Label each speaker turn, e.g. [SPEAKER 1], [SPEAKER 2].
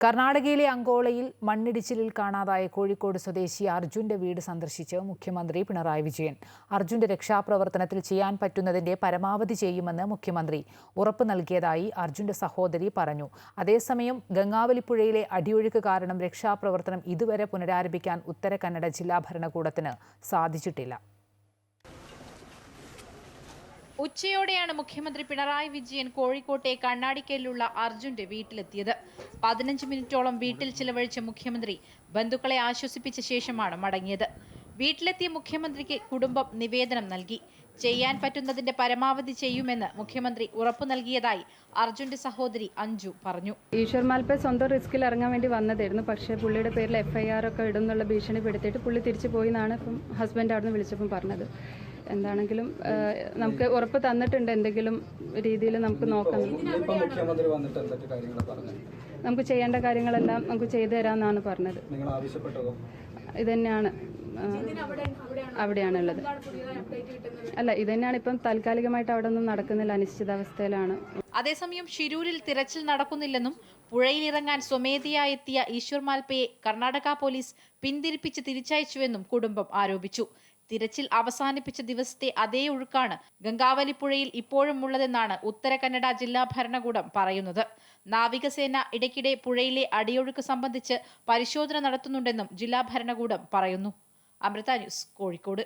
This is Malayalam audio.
[SPEAKER 1] കർണാടകയിലെ അങ്കോളയിൽ മണ്ണിടിച്ചിലിൽ കാണാതായ കോഴിക്കോട് സ്വദേശി അർജുന്റെ വീട് സന്ദർശിച്ച് മുഖ്യമന്ത്രി പിണറായി വിജയൻ. അർജുന്റെ രക്ഷാപ്രവർത്തനത്തിൽ ചെയ്യാൻ പറ്റുന്നതിന്റെ പരമാവധി ചെയ്യുമെന്ന് മുഖ്യമന്ത്രി ഉറപ്പ് നൽകിയതായി അർജുന്റെ സഹോദരി പറഞ്ഞു. അതേസമയം ഗംഗാവലിപ്പുഴയിലെ അടിയൊഴുക്ക് കാരണം രക്ഷാപ്രവർത്തനം ഇതുവരെ പുനരാരംഭിക്കാൻ ഉത്തര കന്നഡ ജില്ലാ ഭരണകൂടത്തിന് സാധിച്ചിട്ടില്ല.
[SPEAKER 2] ഉച്ചയോടെയാണ് മുഖ്യമന്ത്രി പിണറായി വിജയൻ കോഴിക്കോട്ടെ കണ്ണാടിക്കലിലുള്ള അർജുന്റെ വീട്ടിലെത്തിയത്. പതിനഞ്ച് മിനിറ്റോളം വീട്ടിൽ ചിലവഴിച്ച മുഖ്യമന്ത്രി ബന്ധുക്കളെ ആശ്വസിപ്പിച്ച ശേഷമാണ് മടങ്ങിയത്. വീട്ടിലെത്തിയ മുഖ്യമന്ത്രിക്ക് കുടുംബം നിവേദനം നൽകി. ചെയ്യാൻ പറ്റുന്നതിന്റെ പരമാവധി ചെയ്യുമെന്ന് മുഖ്യമന്ത്രി ഉറപ്പു നൽകിയതായി അർജുന്റെ സഹോദരി അഞ്ജു പറഞ്ഞു.
[SPEAKER 3] ഈശ്വർ സ്വന്തം റിസ്കിൽ ഇറങ്ങാൻ വേണ്ടി വന്നതായിരുന്നു. പക്ഷേ പുള്ളിയുടെ പേരിൽ എഫ്ഐആർ ഒക്കെ ഇടുന്നുള്ള ഭീഷണിപ്പെടുത്തിയിട്ട് പുള്ളി തിരിച്ചു പോയി എന്നാണ് ഇപ്പം ഹസ്ബൻഡ് അവിടുന്ന് വിളിച്ചപ്പം പറഞ്ഞത്. എന്താണെങ്കിലും നമുക്ക് ഉറപ്പ് തന്നിട്ടുണ്ട് എന്തെങ്കിലും രീതിയിൽ നമുക്ക് നോക്കാം.
[SPEAKER 4] ഇപ്പൊ മുഖ്യമന്ത്രി വന്നിട്ട് എന്തൊക്കെ കാര്യങ്ങൾ പറഞ്ഞു
[SPEAKER 3] നമുക്ക് ചെയ്യേണ്ട കാര്യങ്ങളെല്ലാം നമുക്ക് ചെയ്തു തരാമെന്നാണ് പറഞ്ഞത്. ഇത് തന്നെയാണ് അവിടെയാണുള്ളത്. അല്ല ഇത് തന്നെയാണ് ഇപ്പം താൽക്കാലികമായിട്ട് അവിടെ ഒന്നും നടക്കുന്നില്ല അനിശ്ചിതാവസ്ഥയിലാണ്.
[SPEAKER 2] അതേസമയം ഷിരൂരിൽ തിരച്ചിൽ നടക്കുന്നില്ലെന്നും പുഴയിലിറങ്ങാൻ സ്വമേധയാ എത്തിയ ഈശ്വർ മാൽപ്പയെ കർണാടക പോലീസ് പിന്തിരിപ്പിച്ച് തിരിച്ചയച്ചുവെന്നും കുടുംബം ആരോപിച്ചു. തിരച്ചിൽ അവസാനിപ്പിച്ച ദിവസത്തെ അതേ ഒഴുക്കാണ് ഗംഗാവലിപ്പുഴയിൽ ഇപ്പോഴും ഉള്ളതെന്നാണ് ഉത്തര കന്നഡ ജില്ലാ ഭരണകൂടം പറയുന്നത്. നാവികസേന ഇടയ്ക്കിടെ പുഴയിലെ അടിയൊഴുക്ക് സംബന്ധിച്ച് പരിശോധന നടത്തുന്നുണ്ടെന്നും ജില്ലാ ഭരണകൂടം പറയുന്നു. അമൃത ന്യൂസ് കോഴിക്കോട്.